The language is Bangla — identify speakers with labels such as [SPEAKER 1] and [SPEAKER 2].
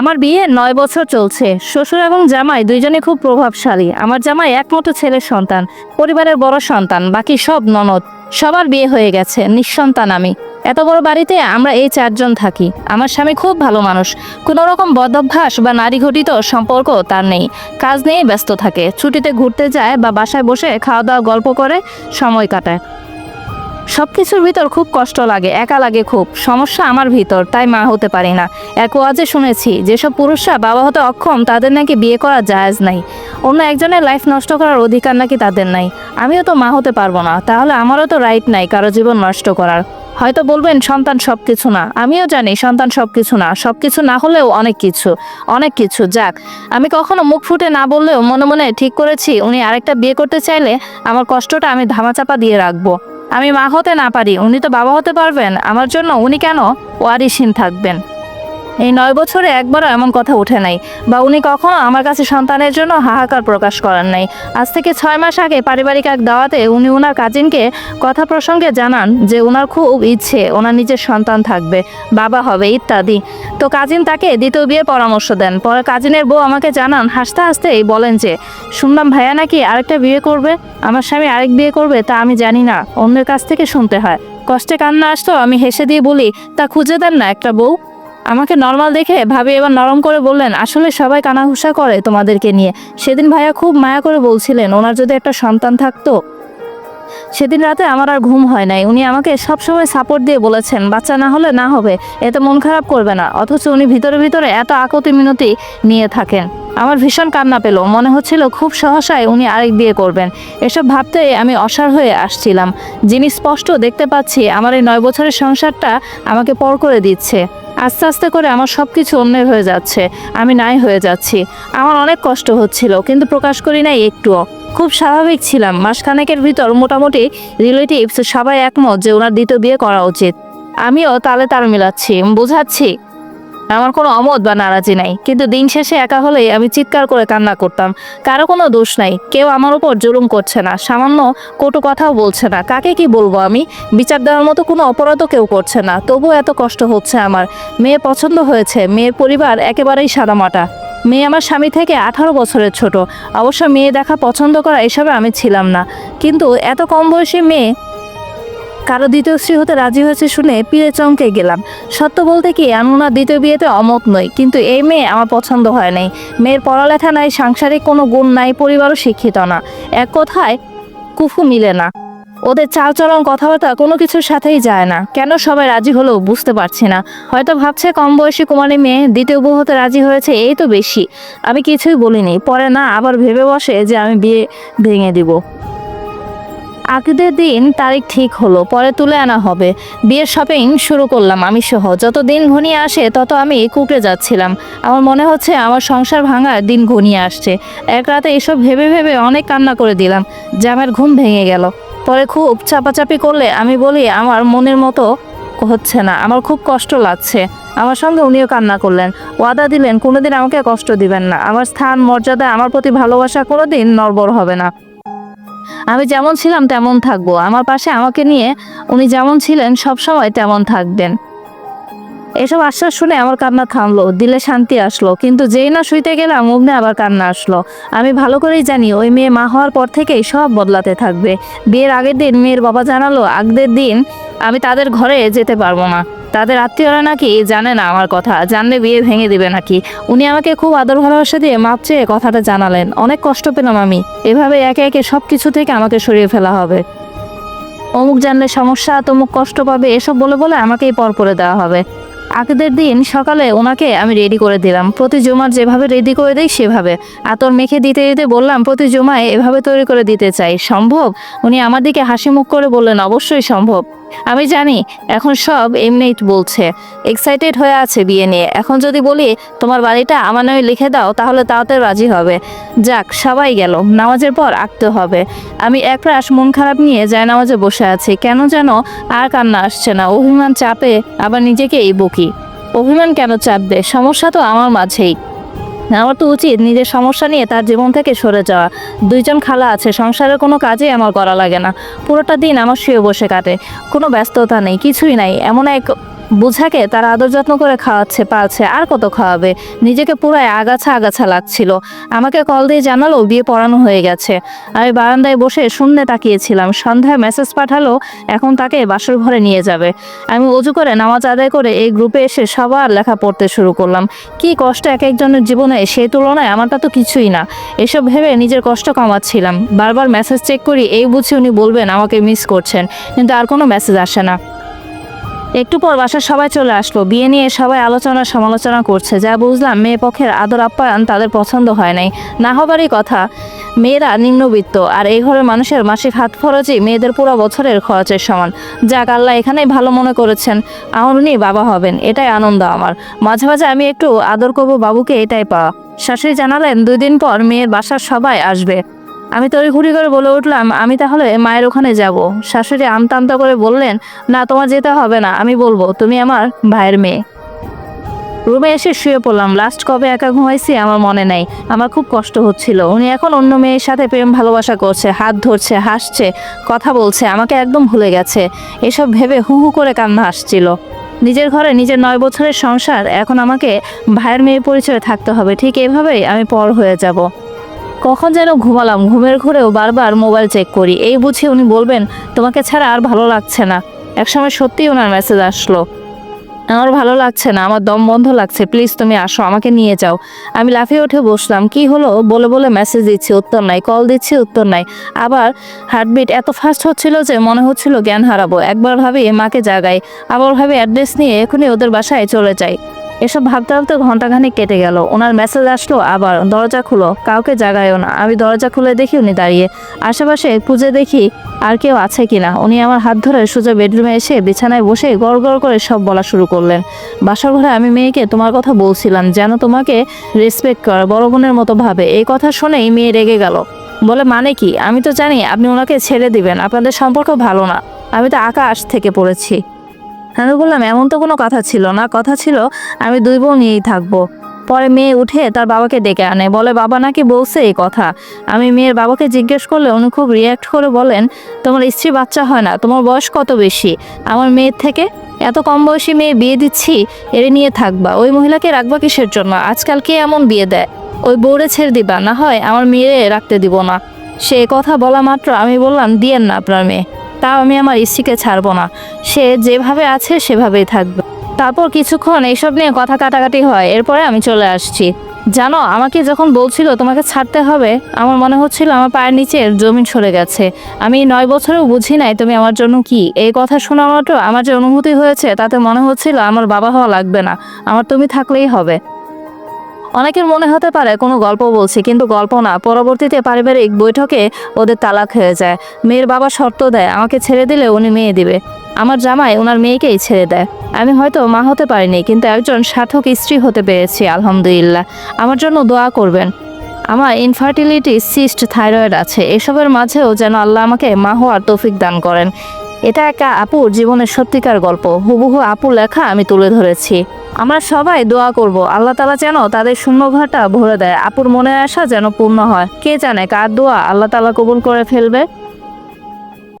[SPEAKER 1] আমার বিয়ে নয় বছর চলছে। শ্বশুর এবং জামাই দুইজনে খুব প্রভাবশালী। আমার জামাই একমাত্র ছেলের সন্তান, পরিবারের বড় সন্তান, বাকি সব ননদ। সবার বিয়ে হয়ে গেছে, নিঃসন্তান আমি। এত বড় বাড়িতে আমরা এই চারজন থাকি। আমার স্বামী খুব ভালো মানুষ। কোনো রকম বদভ্যাস বা নারী ঘটিত সম্পর্ক তার নেই। কাজ নিয়েই ব্যস্ত থাকে। ছুটিতে ঘুরতে যায় বা বাসায় বসে খাওয়া দাওয়া গল্প করে, সময় কাটায়। সব কিছুর ভিতর খুব কষ্ট লাগে, একা লাগে খুব। সমস্যা আমার ভিতর, তাই মা হতে পারি না। এক ওয়াজে শুনেছি, যেসব পুরুষরা বাবা হতে অক্ষম, তাদের নাকি বিয়ে করা জায়েজ নাই। অন্য একজনের লাইফ নষ্ট করার অধিকার নাকি তাদের নাই। আমিও তো মা হতে পারব না, তাহলে আমারও তো রাইট নাই কারও জীবন নষ্ট করার। হয়তো বলবেন, সন্তান সব কিছু না। আমিও জানি, সন্তান সব কিছু না। সব কিছু না হলেও অনেক কিছু অনেক কিছু। যাক, আমি কখনো মুখ ফুটে না বললেও মনে মনে ঠিক করেছি, উনি আরেকটা বিয়ে করতে চাইলে আমার কষ্টটা আমি ধামাচাপা দিয়ে রাখব। আমি মা হতে না পারি, উনি তো বাবা হতে পারবেন। আমার জন্য উনি কেন ওয়ারিসহীন থাকবেন? এই নয় বছরে একবারও এমন কথা ওঠে নাই বা উনি কখনো আমার কাছে সন্তানের জন্য হাহাকার প্রকাশ করেন নাই। আজ থেকে ছয় মাস আগে পারিবারিক এক দাওয়াতে উনি ওনার কাজিনকে কথা প্রসঙ্গে জানান যে ওনার খুব ইচ্ছে ওনার নিজের সন্তান থাকবে, বাবা হবে ইত্যাদি। তো কাজিন তাকে দ্বিতীয় বিয়ে পরামর্শ দেন। পরে কাজিনের বউ আমাকে জানান, হাসতে হাসতেই বলেন যে, শুনলাম ভাইয়া নাকি আরেকটা বিয়ে করবে? আমার স্বামী আরেক বিয়ে করবে তা আমি জানি না, অন্যের কাছ থেকে শুনতে হয়। কষ্টে কান্না আসতো, আমি হেসে দিয়ে বলি, তা খুঁজে দেন না একটা বউ। আমাকে নর্মাল দেখে ভাবি এবার নরম করে বললেন, আসলে সবাই কানাঘুষা করে তোমাদেরকে নিয়ে। সেদিন ভাইয়া খুব মায়া করে বলছিলেন, ওনার যদি একটা সন্তান থাকতো? সেদিন রাতে আমার আর ঘুম হয় নাই। উনি আমাকে সবসময় সাপোর্ট দিয়ে বলেছেন, বাচ্চা না হলে না হবে, এতে মন খারাপ করবে না। অথচ উনি ভিতরে ভিতরে এত আকতি মিনতি নিয়ে থাকেন। আমার ভীষণ কান্না পেল। মনে হচ্ছিল খুব সহসায় উনি আরেক বিয়ে করবেন। এসব ভাবতে আমি অসার হয়ে আসছিলাম। যিনি স্পষ্ট দেখতে পাচ্ছি, আমার এই নয় বছরের সংসারটা আমাকে পর করে দিচ্ছে। আস্তে আস্তে করে আমার সব কিছু অন্যের হয়ে যাচ্ছে, আমি নাই হয়ে যাচ্ছি। আমার অনেক কষ্ট হচ্ছিল, কিন্তু প্রকাশ করি নাই একটুও। খুব স্বাভাবিক ছিলাম, মাসখানেকের ভিতর মোটামুটি রিলেটিভস সবাই একমত যে ওনার দ্বিতীয় বিয়ে করা উচিত। আমিও তালে তাল মিলাচ্ছি, বোঝাচ্ছি। আমার কোনো অমত বা নারাজি নাই। কিন্তু দিন শেষে একা হলেই আমি চিৎকার করে কান্না করতাম। কারও কোনো দোষ নাই। কেউ আমার উপর জুলুম করছে না। সামান্য কটু কথাও বলছে না। কাকে কি বলব আমি? বিচার দেওয়ার মতো কোনো অপরাধও কেউ করছে না। তবুও এত কষ্ট হচ্ছে আমার। মেয়ে পছন্দ হয়েছে। মেয়ের পরিবার একেবারেই সাদামাটা। মেয়ে আমার স্বামী থেকে আঠারো বছরের ছোট। অবশ্য মেয়ে দেখা পছন্দ করা এসবে আমি ছিলাম না। কিন্তু এত কম বয়সী মেয়ে কারও দ্বিতীয় স্ত্রী হতে রাজি হয়েছে শুনে পিড়ে চমকে গেলাম। সত্য বলতে কি আমি ওনার দ্বিতীয় বিয়েতে অমত নই, কিন্তু এই মেয়ে আমার পছন্দ হয় নাই। মেয়ের পড়ালেখা নাই, সাংসারিক কোনো গুণ নাই, পরিবারও শিক্ষিত না। এক কথায়, কুফু মিলে না। ওদের চালচলন কথাবার্তা কোনো কিছুর সাথেই যায় না। কেন সবাই রাজি হলো বুঝতে পারছি না। হয়তো ভাবছে কম বয়সী কুমারী মেয়ে দ্বিতীয় বউ হতে রাজি হয়েছে, এই তো বেশি। আমি কিছুই বলিনি। পরে না, আবার ভেবে বসে যে আমি বিয়ে ভেঙে দিব। আগের দিন তারিখ ঠিক হলো, পরে তুলে আনা হবে। বিয়ের শপিং শুরু করলাম আমি সহ যত দিন ঘনিয়ে আসে, তত আমি কুকড়ে যাচ্ছিলাম। আমার মনে হচ্ছে আমার সংসার ভাঙার দিন ঘনিয়ে আসছে। এক রাতে এসব ভেবে ভেবে অনেক কান্না করে দিলাম। যে আমার ঘুম ভেঙে গেল। পরে খুব চাপাচাপি করলে আমি বলি, আমার মনের মতো হচ্ছে না। আমার খুব কষ্ট লাগছে। আমার সঙ্গে উনিও কান্না করলেন। ওয়াদা দিলেন, কোনোদিন আমাকে কষ্ট দিবেন না। আমার স্থান, মর্যাদা, আমার প্রতি ভালোবাসা কোনোদিন নড়বড় হবে না। আমি যেমন ছিলাম তেমন থাকব। আমার পাশে আমাকে নিয়ে উনি যেমন ছিলেন, সব সময় তেমন থাকবেন। এসব আশ্বাস শুনে আমার কান্না থামলো, দিলে শান্তি আসলো। কিন্তু যেই না শুইতে গেলাম, অমনি আবার কান্না আসলো। আমি ভালো করেই জানি, ওই মেয়ে মা হওয়ার পর থেকেই সব বদলাতে থাকবে। বিয়ের আগের দিন মেয়ের বাবা জানালো, আগের দিন আমি তাদের ঘরে যেতে পারব না। তাদের আত্মীয়রা নাকি জানে না আমার কথা, জানলে বিয়ে ভেঙে দিবে নাকি? উনি আমাকে খুব আদর ভালোবাসা দিয়ে মাপ চেয়ে কথাটা জানালেন। অনেক কষ্ট পেলাম আমি। এভাবে একে একে সব কিছু থেকে আমাকে সরিয়ে ফেলা হবে। অমুক জানলে সমস্যা, তমুক কষ্ট পাবে, এসব বলে বলে আমাকেই পর করে দেওয়া হবে। আগের দিন সকালে ওনাকে আমি রেডি করে দিলাম। প্রতি জুমার যেভাবে রেডি করে দিই সেভাবে। আতর মেখে দিতে দিতে বললাম, প্রতি জুমায় এভাবে তৈরি করে দিতে চাই। সম্ভব? উনি আমার দিকে হাসি মুখ করে বললেন, অবশ্যই সম্ভব। আমি জানি, এখন সব এমনিই বলছে। এক্সাইটেড হয়ে আছে বিয়ে নিয়ে। এখন যদি বলি, তোমার বাড়িটা আমার নামে লিখে দাও, তাহলে তাতে রাজি হবে। যাক, সবাই গেল। নামাজের পর আঁকতে হবে। আমি একরাশ মন খারাপ নিয়ে যায় নামাজে বসে আছি। কেন যেন আর কান্না আসছে না। অভিমান চাপে আবার নিজেকেই বকি। অভিমান কেন চাপবে? সমস্যা তো আমার মাঝেই। আমার তো উচিত নিজের সমস্যা নিয়ে তার জীবন থেকে সরে যাওয়া। দুইজন খালা আছে সংসারের কোনো কাজে আমার করা লাগে না। পুরোটা দিন আমার শুয়ে বসে কাটে। কোনো ব্যস্ততা নেই, কিছুই নাই। এমন এক বুঝাকে তার আদর যত্ন করে খাওয়াচ্ছে, পালছে, আর কত খাওয়াবে? নিজেকে পুরায় আগাছা আগাছা লাগছিল। আমাকে কল দিয়ে জানালো, বিয়ে পড়ানো হয়ে গেছে। আমি বারান্দায় বসে শূন্যে তাকিয়েছিলাম। সন্ধ্যায় মেসেজ পাঠালো, এখন তাকে বাসর ঘরে নিয়ে যাবে। আমি অজু করে নামাজ আদায় করে এই গ্রুপে এসে সবার লেখা পড়তে শুরু করলাম। কি কষ্ট এক একজনের জীবনে, সেই তুলনায় আমারটা তো কিছুই না। এসব ভেবে নিজের কষ্ট কমাচ্ছিলাম। বারবার মেসেজ চেক করি, এই বুঝি উনি বলবেন, আমাকে মিস করছেন। কিন্তু আর কোনো মেসেজ আসে না। একটু পর বাসার সবাই চলে আসলো। বিয়ে নিয়ে সবাই আলোচনা সমালোচনা করছে। যা বুঝলাম, মেয়ে পক্ষের আদর আপ্যায়ন তাদের পছন্দ হয় নাই। না হবারই কথা, মেয়েরা নিম্নবিত্ত, আর এই ঘরের মানুষের মাসিক হাত খরচই মেয়েদের পুরো বছরের খরচের সমান। যাক, আল্লাহ এখানেই ভালো মনে করেছেন আমার উনি বাবা হবেন, এটাই আনন্দ আমার। মাঝে মাঝে আমি একটু আদর করব বাবুকে, এটাই পাওয়া। শাশুড়ি জানালেন দুই দিন পর মেয়ের বাসার সবাই আসবে। আমি তড়িঘড়ি করে বলে উঠলাম, আমি তাহলে মায়ের ওখানে যাব। শাশুড়ি আমতা করে বললেন, না, তোমার যেতে হবে না, আমি বলব, তুমি আমার ভাইয়ের মেয়ে। রুমে এসে শুয়ে পড়লাম। লাস্ট কবে একা ঘুমাইছি আমার মনে নাই। আমার খুব কষ্ট হচ্ছিল। উনি এখন অন্য মেয়ের সাথে প্রেম ভালোবাসা করছে, হাত ধরছে, হাসছে, কথা বলছে, আমাকে একদম ভুলে গেছে। এসব ভেবে হু হু করে কান্না আসছিল। নিজের ঘরে নিজের নয় বছরের সংসার, এখন আমাকে ভাইয়ের মেয়ে পরিচয়ে থাকতে হবে। ঠিক এভাবেই আমি পর হয়ে যাব। কখন যেন ঘুমালাম, ঘুমের ঘরেও বারবার মোবাইল চেক করি। এই বুঝে উনি বলবেন, তোমাকে ছাড়া আর ভালো লাগছে না। একসময় সত্যিই ওনার মেসেজ আসলো। আমার ভালো লাগছে না, আমার দম বন্ধ লাগছে প্লিজ তুমি আসো, আমাকে নিয়ে যাও। আমি লাফিয়ে উঠে বসলাম। কি হলো? বলে বলে মেসেজ দিচ্ছি, উত্তর নাই কল দিচ্ছি, উত্তর নাই। আবার হার্টবিট এত ফাস্ট হচ্ছিল যে মনে হচ্ছিল জ্ঞান হারাবো। একবার ভাবি মাকে জাগাই। আবার ভাবি অ্যাড্রেস নিয়ে এখনই ওদের বাসায় চলে যাই। এসব ভাবতে ভাবতে ঘন্টাখানেক কেটে গেল। ওনার মেসেজ আসলো, আবার দরজা খুলো। কাউকে জাগায়ও না। আমি দরজা খুলে দেখি উনি দাঁড়িয়ে। আশেপাশে খুঁজে দেখি আর কেউ আছে কিনা। উনি আমার হাত ধরে সোজা বেডরুমে এসে বিছানায় বসে গড় গড় করে সব বলা শুরু করলেন। বাসার ঘরে আমি মেয়েকে তোমার কথা বলছিলাম, যেন তোমাকে রেসপেক্ট কর, বড় বোনের মতো ভাবে। এই কথা শুনেই মেয়ে রেগে গেল। বলে মানে কি? আমি তো জানি আপনি ওনাকে ছেড়ে দিবেন। আপনাদের সম্পর্ক ভালো না। আমি তো আকাশ থেকে পড়েছি। আমি বললাম, এমন তো কোনো কথা ছিল না। কথা ছিল, আমি দুই বোন নিয়েই থাকব। পরে মেয়ে উঠে তার বাবাকে ডেকে আনে। বলে, বাবা নাকি বলছে এই কথা? আমি মেয়ের বাবাকে জিজ্ঞেস করলে উনি খুব রিয়াক্ট করে বলেন, তোমার স্ত্রী বাচ্চা হয় না, তোমার বয়স কত বেশি? আমার মেয়ের থেকে এত কম বয়সী মেয়ে বিয়ে দিচ্ছি, এর নিয়ে থাকবা। ওই মহিলাকে রাখবা কিসের জন্য? আজকাল কে এমন বিয়ে দেয়? ওই বউরে ছেড়ে দিবা, না হয় আমার মেয়ে রাখতে দিব না। সে কথা বলা মাত্র আমি বললাম, দিয়েন না আপনার মেয়ে। তাও আমি আমার স্ত্রীকে ছাড়বো না। সে যেভাবে আছে সেভাবেই থাকবে। তারপর কিছুক্ষণ এইসব নিয়ে কথা কাটাকাটি হয়। এরপরে আমি চলে আসছি। জানো, আমাকে যখন বলছিল তোমাকে ছাড়তে হবে, আমার মনে হচ্ছিল আমার পায়ের নিচে জমিন সরে গেছে। আমি নয় বছরেও বুঝি নাই তুমি আমার জন্য কি। এই কথা শোনা মাত্র আমার যে অনুভূতি হয়েছে, তাতে মনে হচ্ছিল আমার বাবা হওয়া লাগবে না। আমার তুমি থাকলেই হবে। অনেকের মনে হতে পারে কোনো গল্প বলছি, কিন্তু গল্প না। পরবর্তীতে পারিবারিক বৈঠকে ওদের তালাক হয়ে যায়। মেয়ের বাবা শর্ত দেয়, আমাকে ছেড়ে দিলে উনি মেয়ে দিবে। আমার জামাই ওনার মেয়েকেই ছেড়ে দেয়। আমি হয়তো মা হতে পারিনি, কিন্তু একজন সার্থক স্ত্রী হতে পেরেছি, আলহামদুলিল্লাহ। আমার জন্য দোয়া করবেন। আমার ইনফার্টিলিটি সিস্ট থাইরয়েড আছে। এসবের মাঝেও যেন আল্লাহ আমাকে মা হওয়ার তৌফিক দান করেন। এটা একটা আপুর জীবনের সত্যিকার গল্প। হুবহু আপু লেখা আমি তুলে ধরেছি। আমরা সবাই দোয়া করব, আল্লাহ তালা যেন তাদের শূন্য ঘরটা ভরে দেয়। আপুর মনে আসা যেন পূর্ণ হয়। কে জানে কার দোয়া আল্লাহ তালা কবুল করে ফেলবে?